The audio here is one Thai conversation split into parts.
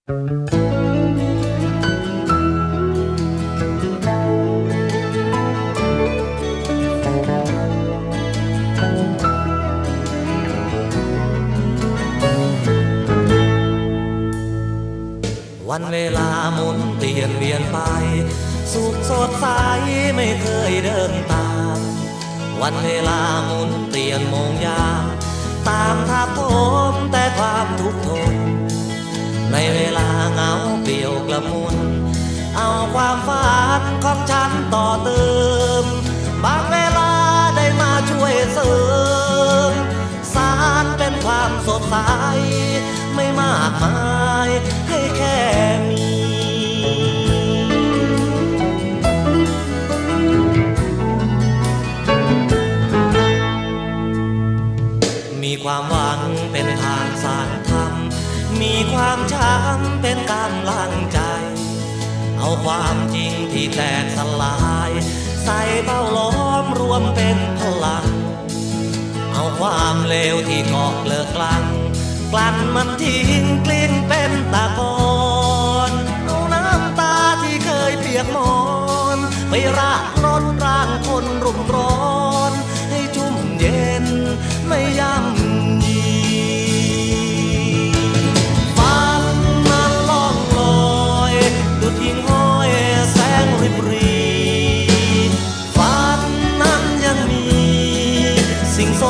วันเวลาหมุนเปลี่ยนเวียนไป สุขสดใสไม่เคยเดินตาม วันเวลาหมุนเปลี่ยนมงยามตามทับถมแต่ความทุกข์ทนในเว ของฉันต่อเติม บางเวลาได้มาช่วยเสริม สารเป็นความสดใส ไม่มากมายให้แค่มีมีความหวังเป็นทางสร้างธรรม มีความช้ำเป็นกำลัง เอาความจริงที่แตกสลาย ใส่เป้าล้อมรวมเป็นพลัง เอาความเลวที่เกาะเลือกลัง กลั่นมันทิ้งกลิ้งเป็นตะกอนเอาน้ำตาที่เคยเปียกหมอนไปรา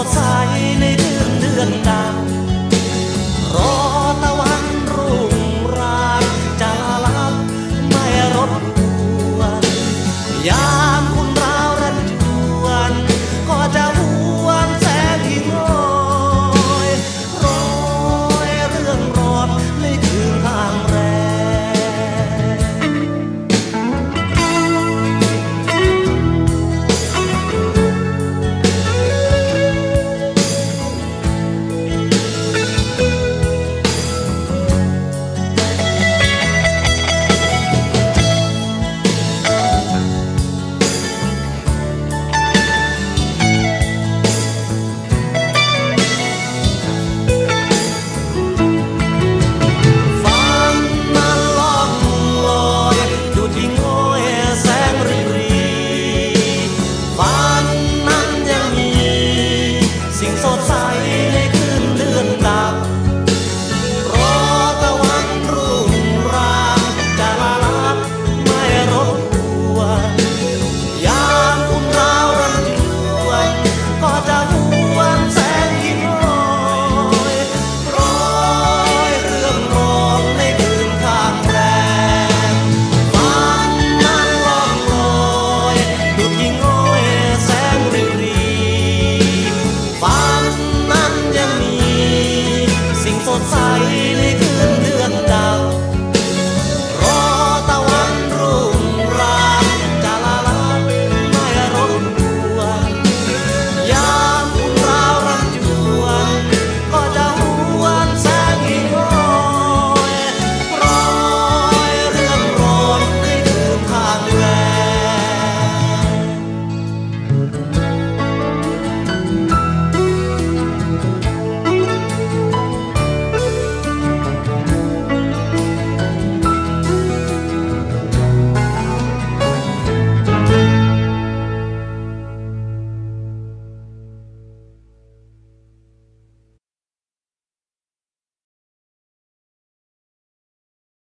ดใสในเดือนเดือนดา for fighting.